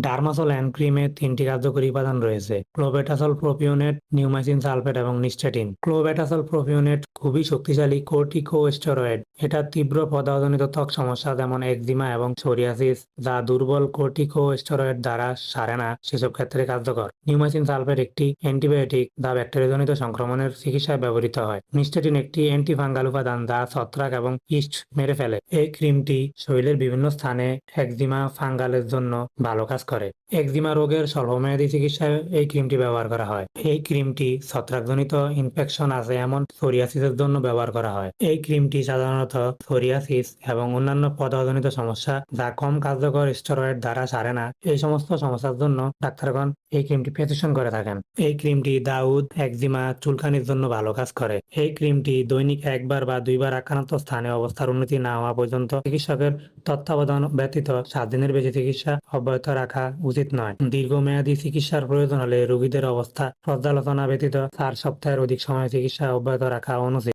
Dermasol and ক্রিমে তিনটি কার্যকরী উপাদান রয়েছে। ক্লোবেটাসল প্রোপিওনেট, নিউমাইসিন সালফেট এবং নিস্টেটিন। ক্লোবেটাসল প্রোপিওনেট খুবই শক্তিশালী কোর্টিকোস্টেরয়েড। এটা তীব্র পদার্থজনিত ত্বক সমস্যা, যেমন একজিমা এবং সোরিয়াসিস, যা দুর্বল কোর্টিকোস্টেরয়েড দ্বারা সারে না। সেসব ক্ষেত্রে কার্যকর। নিউমাইসিন সালফেট একটি অ্যান্টিবায়োটিক যা ব্যাকটেরিয়াজনিত সংক্রমণের চিকিৎসায় ব্যবহৃত হয়। নিস্টেটিন একটি অ্যান্টিফাঙ্গাল উপাদান যা ছত্রাক এবং ইস্ট মেরে ফেলে। এই ক্রিমটি শরীরের বিভিন্ন স্থানে একজিমা ফাঙ্গালের জন্য ভালো কাজ করে। একজিমা রোগের স্বল্পমেয়াদী চিকিৎসায় এই ক্রিমটি ব্যবহার করা হয়। এই ক্রিমটি ছত্রাকজনিত ইনফেকশন আছে এমন সোরিয়াসিসের জন্য ব্যবহার করা হয়। এই ক্রিমটি সাধারণত সোরিয়াসিস এবং অন্যান্য পদার্থজনিত সমস্যা যা কম কার্যকর স্টেরয়েড দ্বারা সারে না। এই সমস্ত সমস্যার জন্য ডাক্তারগণ এই ক্রিমটি প্রেসক্রিপশন করে থাকেন। এই ক্রিমটি দাউদ, একজিমা, চুলকানির জন্য ভালো কাজ করে। এই ক্রিমটি দৈনিক একবার বা দুইবার আক্রান্ত স্থানে অবস্থার উন্নতি না হওয়া পর্যন্ত চিকিৎসকের তত্ত্বাবধান ব্যতীত সাত দিনের বেশি চিকিৎসা অব্যাহত রাখা উচিত নয়। দীর্ঘমেয়াদী চিকিৎসার প্রয়োজন হলে রোগীদের অবস্থা পর্যালোচনা ব্যতীত চার সপ্তাহের অধিক সময় চিকিৎসা অব্যাহত রাখা অনুচিত।